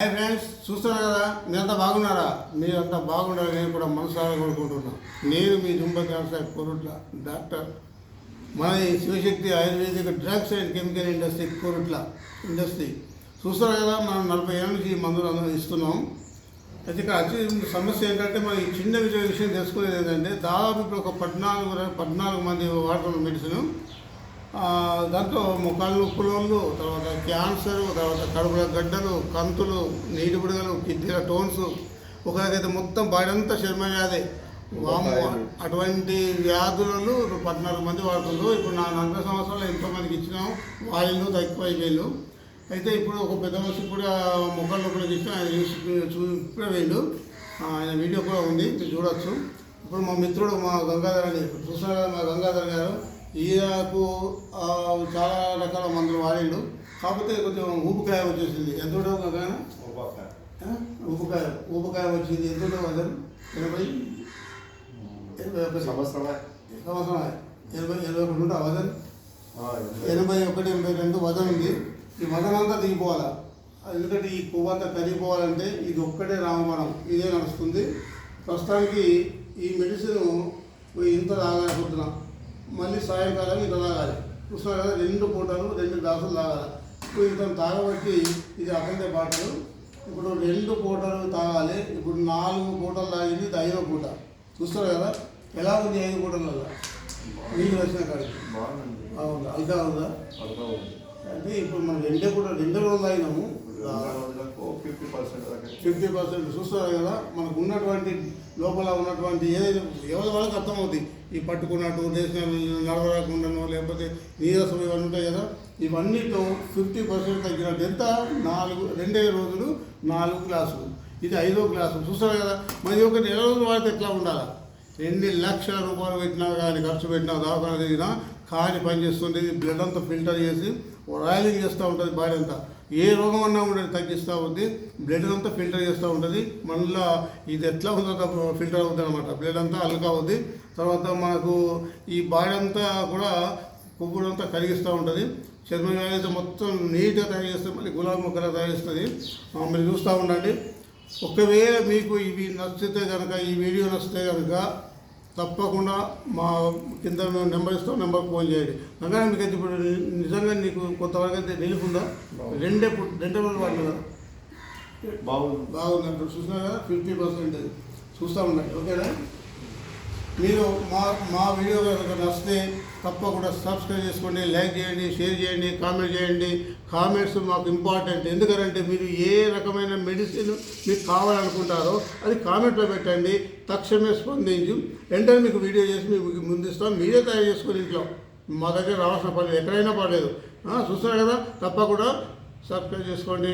Hi friends చూస్తున్నారు కదా? మీరంతా బాగున్నారా? మీరంతా బాగుండాలని నేను కూడా మనసారా కోరుకుంటున్నాను నేను మీ జుంబ వ్యవసాయ కోరుట్ల డాక్టర్ మన ఈ Shivashakti ayurvedic drugs and chemical industry Korutla industry. చూస్తున్నారు కదా? మనం నలభై ఏళ్ళ నుంచి ఈ మందులు అందరం ఇస్తున్నాం. అయితే ఇక్కడ అతి సమస్య ఏంటంటే మనం ఈ చిన్న విషయం విషయం తెలుసుకునేది ఏంటంటే దాదాపు ఇప్పుడు ఒక పద్నాలుగు పద్నాలుగు మంది వాడుతున్న మెడిసిన్ దాంట్లో ముఖాలు నొప్పులు తర్వాత క్యాన్సర్ తర్వాత కడుపుల గడ్డలు కంతులు నీటి బుడగలు కిడ్నీల టోన్స్ ఒకరికైతే మొత్తం బాడీ అంతా చర్మ వ్యాధి వాము అటువంటి వ్యాధులను పద్నాలుగు మంది వాడుతుండ్రు ఇప్పుడు నా నలభై సంవత్సరాలు ఎంతో మందికి ఇచ్చినాం. వాళ్ళు తక్కువ అయితే ఇప్పుడు ఒక పెద్ద మనిషి కూడా ముఖాలు నొప్పులకి ఇచ్చిన ఆయన చూసి చూ ఇప్పుడే వేయండు ఆయన వీడియో కూడా ఉంది. మీరు చూడొచ్చు. ఇప్పుడు మా మిత్రుడు మా గంగాధర్ అని చూస్తున్నారు కదా మా గంగాధర్ గారు? ఈయనకు చాలా రకాల మందులు వాడిండు కాకపోతే కొంచెం ఊపికాయ వచ్చేసింది. ఎంత ఉండవు గంగా ఊపికాయ ఊపికాయ వచ్చింది. ఎంత వదన్ ఎనభై? ఎనభై సంవత్సరం ఎనభై ఎనభై ఒకటి ఉంటా వదన్ ఎనభై. ఒకటి ఎనభై రెండు వదన్ ఉంది. ఈ వదన్ అంతా దిగిపోవాలా? ఎందుకంటే ఈ పువ్వు అంతా కరిగిపోవాలంటే ఇది ఒక్కటే రామబాణం ఇదే నడుస్తుంది. ప్రస్తుతానికి ఈ మెడిసిన్ ఇంత పొద్దున మళ్ళీ సాయంకాలం ఇంత తాగాలి చూస్తున్నారు కదా రెండు పూటలు రెండు గ్లాసులు తాగాలి ఇప్పుడు ఇంత తాగబట్టి ఇది అఖండే బాటలు. ఇప్పుడు రెండు పూటలు తాగాలి. ఇప్పుడు నాలుగు పూటలు తాగింది ఇది ఐదో పూట. చూస్తారు కదా ఎలా ఉంది ఐదు పూటలలో నీళ్ళు వచ్చిన కాడికి. బాగుంది అవునా అల్గా ఉంది అంటే ఇప్పుడు మనం రెండే కూడా రెండు రోజులు రోజులకు ఫిఫ్టీ పర్సెంట్ ఫిఫ్టీ పర్సెంట్ చూస్తారు కదా మనకు ఉన్నటువంటి లోపల ఉన్నటువంటి ఏదైతే ఎవరి వాళ్ళకి అర్థమవుతుంది ఈ పట్టుకున్నట్టు దేశం నడవరాకుండానో లేకపోతే నీరసం ఇవన్నీ ఉంటాయి కదా ఇవన్నిట్లో ఫిఫ్టీ పర్సెంట్ తగ్గినట్టు ఎంత? నాలుగు రెండే రోజులు నాలుగు గ్లాసులు ఇది ఐదో గ్లాసు చూస్తారు కదా మరి ఒక నెల రోజులు వాడితే ఎట్లా ఉండాలి? ఎన్ని లక్షల రూపాయలు పెట్టినా కానీ ఖర్చు పెట్టినా దాకా తిరిగినా కానీ పనిచేస్తుండేది బ్లడ్ అంతా ఫిల్టర్ చేసి రాయలింగ్ చేస్తూ ఉంటుంది బాడీ అంతా. ఏ రోగం అన్నా ఉండేది తగ్గిస్తూ ఉంది బ్లడ్ అంతా ఫిల్టర్ చేస్తూ ఉంటుంది. మళ్ళీ ఇది ఎట్లా ఉందో ఫిల్టర్ అవుతుంది అనమాట బ్లడ్ అంతా అల్కా అవుద్ది తర్వాత మనకు ఈ బాడీ అంతా కూడా కొవ్వుడు అంతా కరిగిస్తూ ఉంటుంది. చర్మ అయితే మొత్తం నీట్గా తయారు చేస్తే మళ్ళీ గులాబీ మొక్కలా తయారు చేస్తుంది. మీరు చూస్తూ ఉండండి. ఒకవేళ మీకు ఇవి నచ్చితే కనుక ఈ వీడియో నచ్చితే కనుక తప్పకుండా మా కింద మేము నెంబర్ ఇస్తాం నెంబర్కి ఫోన్ చేయండి. అనగా మీకు అయితే ఇప్పుడు నిజంగా నీకు కొంతవరకు అయితే నిలుపుందా రెండే రెండే రోజులు వాడినా కదా? బాగుంది. బాగుంది అంటే చూసినా కదా ఫిఫ్టీ పర్సెంట్. చూస్తూ ఉండండి ఓకేనా? మీరు మా మా వీడియో కనుక నచ్చితే తప్పకుండా సబ్స్క్రైబ్ చేసుకోండి లైక్ చేయండి షేర్ చేయండి కామెంట్ చేయండి. కామెంట్స్ మాకు ఇంపార్టెంట్ ఎందుకంటే మీరు ఏ రకమైన మెడిసిన్ మీకు కావాలనుకుంటారో అది కామెంట్లో పెట్టండి. తక్షణమే స్పందించి. వెంటనే మీకు వీడియో చేసి మీకు ముందిస్తాం మీరే తయారు చేసుకుని ఇంట్లో. మా దగ్గర రావాల్సిన పర్లేదు ఎక్కడైనా పర్లేదు. చూస్తున్నారు కదా? తప్పకుండా సబ్స్క్రైబ్ చేసుకోండి.